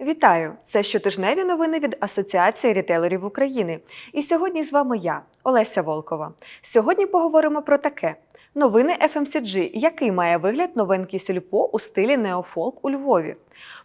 Вітаю! Це щотижневі новини від Асоціації рітейлерів України. І сьогодні з вами я, Олеся Волкова. Сьогодні поговоримо про таке: новини FMCG, який має вигляд новенький сільпо у стилі неофолк у Львові.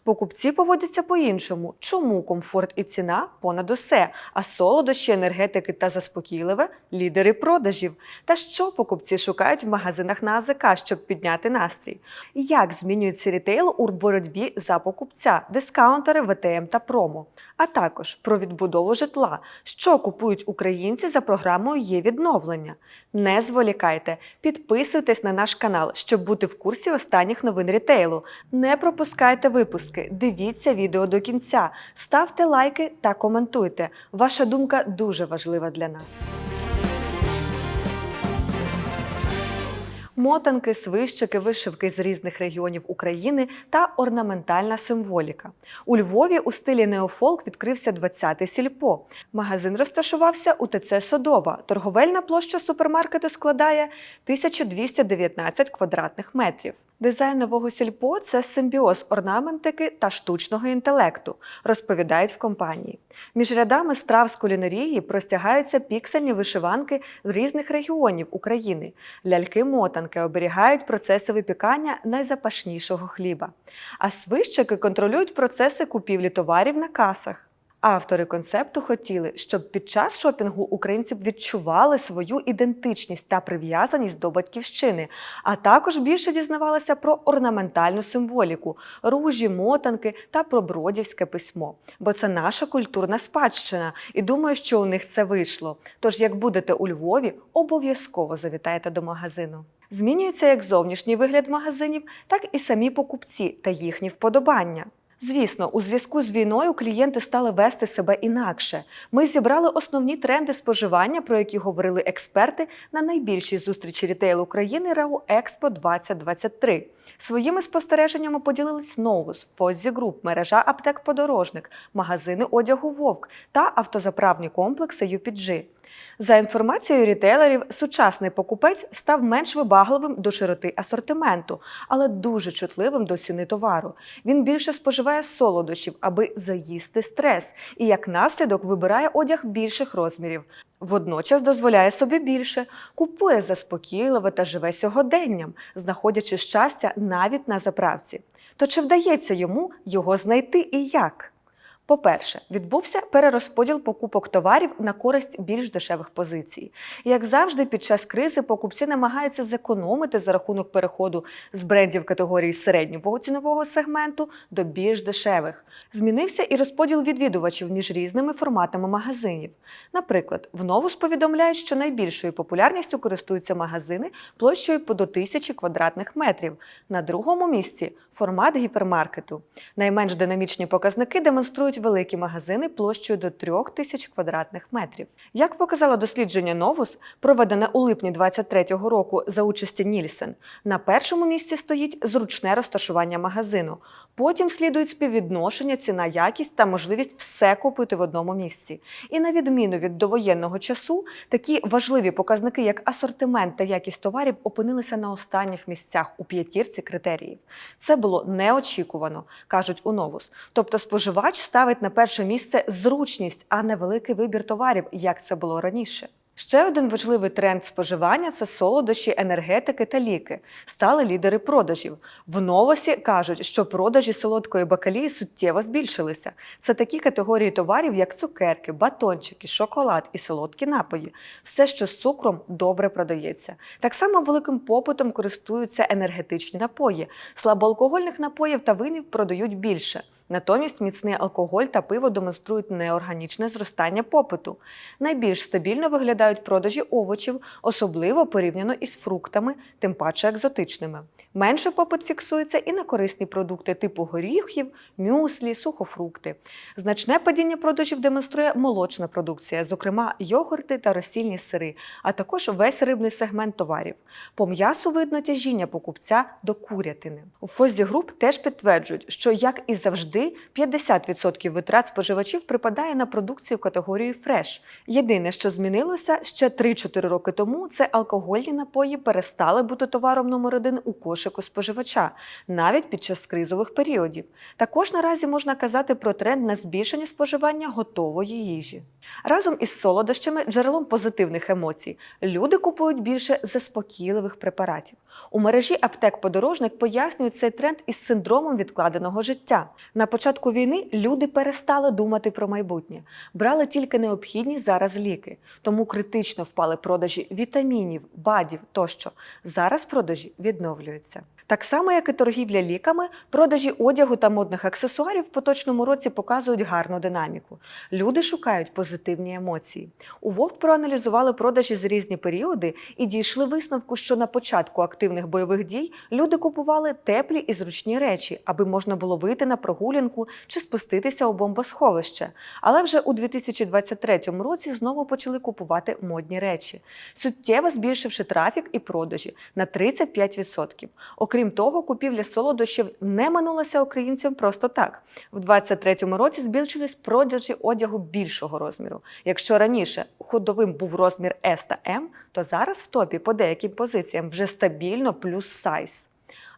Покупці поводяться по-іншому. Чому комфорт і ціна понад усе, а солодощі, енергетики та заспокійливе лідери продажів. Та що покупці шукають в магазинах на АЗК, щоб підняти настрій? Як змінюється рітейл у боротьбі за покупця, дискаунтери, ВТМ та промо? А також про відбудову житла, що купують українці за програмою є відновлення. Не зволікайте, підписуйтесь на наш канал, щоб бути в курсі останніх новин рітейлу. Не пропускайте випуски, дивіться відео до кінця, ставте лайки та коментуйте. Ваша думка дуже важлива для нас. Мотанки, свищики, вишивки з різних регіонів України та орнаментальна символіка. У Львові у стилі неофолк відкрився 20-й сільпо. Магазин розташувався у ТЦ Содова. Торговельна площа супермаркету складає 1219 квадратних метрів. Дизайн нового сільпо це симбіоз орнаментики та штучного інтелекту, розповідають в компанії. Між рядами страв з кулінарії простягаються піксельні вишиванки з різних регіонів України. Ляльки-мотанки оберігають процеси випікання найзапашнішого хліба. А свищики контролюють процеси купівлі товарів на касах. Автори концепту хотіли, щоб під час шопінгу українці відчували свою ідентичність та прив'язаність до батьківщини, а також більше дізнавалися про орнаментальну символіку, ружі, мотанки та про бродівське письмо. Бо це наша культурна спадщина, і думаю, що у них це вийшло. Тож, як будете у Львові, обов'язково завітайте до магазину. Змінюється як зовнішній вигляд магазинів, так і самі покупці та їхні вподобання. Звісно, у зв'язку з війною клієнти стали вести себе інакше. Ми зібрали основні тренди споживання, про які говорили експерти на найбільшій зустрічі рітейл України РАУ Експо 2023. Своїми спостереженнями поділились Новус, Фоззі Груп, мережа аптек Подорожник, магазини одягу Вовк та автозаправні комплекси UPG. За інформацією рітейлерів, сучасний покупець став менш вибагливим до широти асортименту, але дуже чутливим до ціни товару. Він більше споживає солодощів, аби заїсти стрес, і як наслідок вибирає одяг більших розмірів. Водночас дозволяє собі більше, купує заспокійливе та живе сьогоденням, знаходячи щастя навіть на заправці. То чи вдається йому його знайти і як? По-перше, відбувся перерозподіл покупок товарів на користь більш дешевих позицій. Як завжди, під час кризи покупці намагаються зекономити за рахунок переходу з брендів категорії середнього цінового сегменту до більш дешевих. Змінився і розподіл відвідувачів між різними форматами магазинів. Наприклад, в новус повідомляють, що найбільшою популярністю користуються магазини площею по до тисячі квадратних метрів. На другому місці формат гіпермаркету. Найменш динамічні показники демонструють великі магазини площею до 3 тисяч квадратних метрів. Як показало дослідження Новус, проведене у липні 2023 року за участі Нільсен, на першому місці стоїть зручне розташування магазину. Потім слідують співвідношення, ціна, якість та можливість все купити в одному місці. І на відміну від довоєнного часу, такі важливі показники, як асортимент та якість товарів, опинилися на останніх місцях у п'ятірці критеріїв. Це було неочікувано, кажуть у Новус. Тобто споживач ставить на перше місце зручність, а не великий вибір товарів, як це було раніше. Ще один важливий тренд споживання це солодощі, енергетики та ліки. Стали лідери продажів. В новосі кажуть, що продажі солодкої бакалії суттєво збільшилися. Це такі категорії товарів, як цукерки, батончики, шоколад і солодкі напої. Все, що з цукром, добре продається. Так само великим попитом користуються енергетичні напої. Слабоалкогольних напоїв та винів продають більше. Натомість міцний алкоголь та пиво демонструють неорганічне зростання попиту. Найбільш стабільно виглядають продажі овочів, особливо порівняно із фруктами, тим паче екзотичними. Менше попит фіксується і на корисні продукти типу горіхів, мюслі, сухофрукти. Значне падіння продажів демонструє молочна продукція, зокрема йогурти та розсільні сири, а також весь рибний сегмент товарів. По м'ясу видно тяжіння покупця до курятини. У Фозі Груп теж підтверджують, що як і завжди завжди 50% витрат споживачів припадає на продукцію категорії фреш. Єдине, що змінилося ще 3-4 роки тому, це алкогольні напої перестали бути товаром номер один у кошику споживача, навіть під час кризових періодів. Також наразі можна казати про тренд на збільшення споживання готової їжі. Разом із солодощами, джерелом позитивних емоцій, люди купують більше заспокійливих препаратів. У мережі аптек подорожник пояснюють цей тренд із синдромом відкладеного життя. Початку війни люди перестали думати про майбутнє, брали тільки необхідні зараз ліки, тому критично впали продажі вітамінів, бадів тощо. Зараз продажі відновлюються. Так само, як і торгівля ліками, продажі одягу та модних аксесуарів в поточному році показують гарну динаміку. Люди шукають позитивні емоції. У Вовк проаналізували продажі з різні періоди і дійшли висновку, що на початку активних бойових дій люди купували теплі і зручні речі, аби можна було вийти на прогулянку чи спуститися у бомбосховище. Але вже у 2023 році знову почали купувати модні речі, суттєво збільшивши трафік і продажі на 35%. Окрім того, купівля солодощів не минулася українцям просто так. В 2023 році збільшились продажі одягу більшого розміру. Якщо раніше ходовим був розмір S та M, то зараз в топі по деяким позиціям вже стабільно плюс сайз.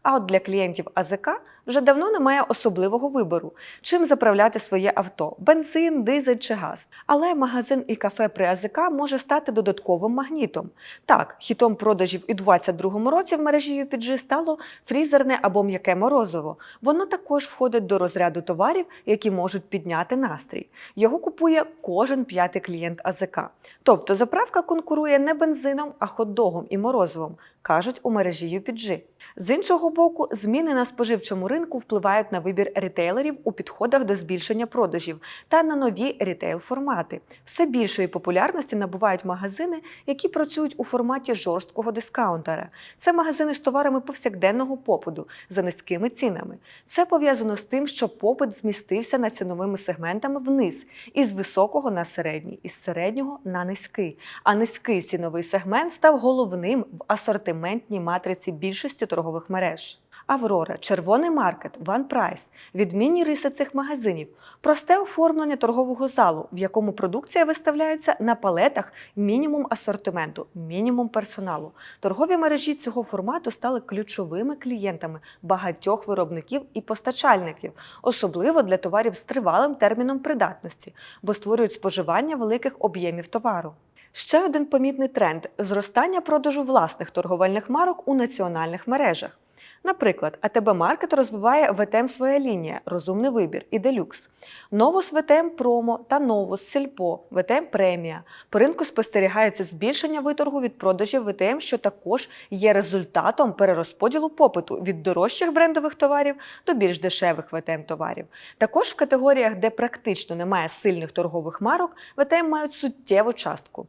А от для клієнтів АЗК вже давно немає особливого вибору, чим заправляти своє авто бензин, дизель чи газ. Але магазин і кафе при АЗК може стати додатковим магнітом. Так, хітом продажів у 2022 році в мережі UPG стало фрізерне або м'яке морозиво. Воно також входить до розряду товарів, які можуть підняти настрій. Його купує кожен п'ятий клієнт АЗК. Тобто заправка конкурує не бензином, а хот-догом і морозивом, кажуть у мережі UPG. З іншого боку, зміни на споживчому ринку впливають на вибір ретейлерів у підходах до збільшення продажів та на нові рітейл-формати. Все більшої популярності набувають магазини, які працюють у форматі жорсткого дискаунтера. Це магазини з товарами повсякденного попиту за низькими цінами. Це пов'язано з тим, що попит змістився над ціновими сегментами вниз із високого на середній, із середнього на низький. А низький ціновий сегмент став головним в асортиментній матриці більшості торгових мереж. Аврора, червоний маркет, Ван Прайс, відмінні риси цих магазинів, просте оформлення торгового залу, в якому продукція виставляється на палетах мінімум асортименту, мінімум персоналу. Торгові мережі цього формату стали ключовими клієнтами багатьох виробників і постачальників, особливо для товарів з тривалим терміном придатності, бо створюють споживання великих об'ємів товару. Ще один помітний тренд зростання продажу власних торговельних марок у національних мережах. Наприклад, АТБ Маркет розвиває ВТМ своя лінія Розумний вибір і Делюкс, Новус ВТМ Промо та Новус Сільпо, ВТМ Премія. По ринку спостерігається збільшення виторгу від продажів ВТМ, що також є результатом перерозподілу попиту від дорожчих брендових товарів до більш дешевих ВТМ товарів. Також в категоріях, де практично немає сильних торгових марок, ВТМ мають суттєву частку.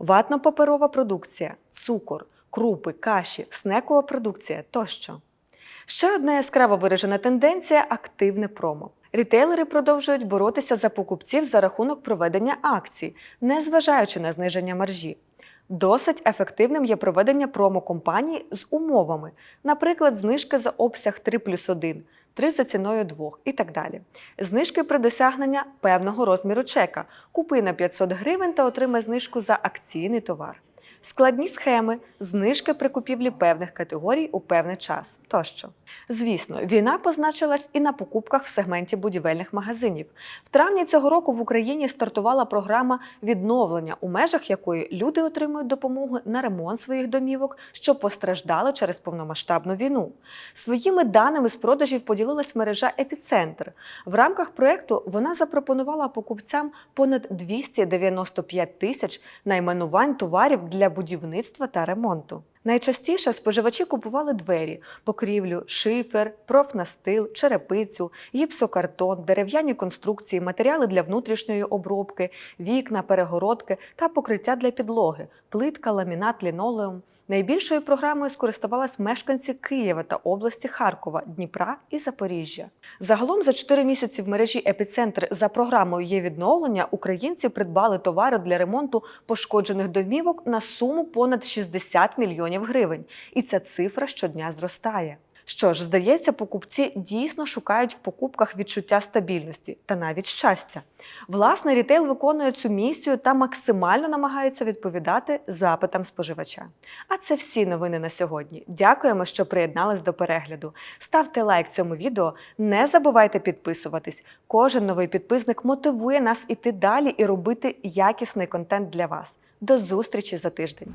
Ватно-паперова продукція, цукор, крупи, каші, снекова продукція тощо. Ще одна яскраво виражена тенденція активне промо. Рітейлери продовжують боротися за покупців за рахунок проведення акцій, незважаючи на зниження маржі. Досить ефективним є проведення промо-компаній з умовами, наприклад, знижки за обсяг 3 плюс 1, 3 за ціною 2 і так далі. Знижки при досягнення певного розміру чека. Купи на 500 гривень та отримай знижку за акційний товар. Складні схеми, знижки при купівлі певних категорій у певний час тощо. Звісно, війна позначилась і на покупках в сегменті будівельних магазинів. В травні цього року в Україні стартувала програма відновлення, у межах якої люди отримують допомогу на ремонт своїх домівок, що постраждали через повномасштабну війну. Своїми даними з продажів поділилась мережа Епіцентр. В рамках проекту вона запропонувала покупцям понад 295 тисяч найменувань товарів для будівництва та ремонту. Найчастіше споживачі купували двері, покрівлю, шифер, профнастил, черепицю, гіпсокартон, дерев'яні конструкції, матеріали для внутрішньої обробки, вікна, перегородки та покриття для підлоги, плитка, ламінат, лінолеум. Найбільшою програмою скористувались мешканці Києва та області Харкова, Дніпра і Запоріжжя. Загалом за 4 місяці в мережі Епіцентр за програмою є відновлення. Українці придбали товари для ремонту пошкоджених домівок на суму понад 60 мільйонів гривень. І ця цифра щодня зростає. Що ж, здається, покупці дійсно шукають в покупках відчуття стабільності та навіть щастя. Власне, рітейл виконує цю місію та максимально намагається відповідати запитам споживача. А це всі новини на сьогодні. Дякуємо, що приєднались до перегляду. Ставте лайк цьому відео, не забувайте підписуватись. Кожен новий підписник мотивує нас іти далі і робити якісний контент для вас. До зустрічі за тиждень.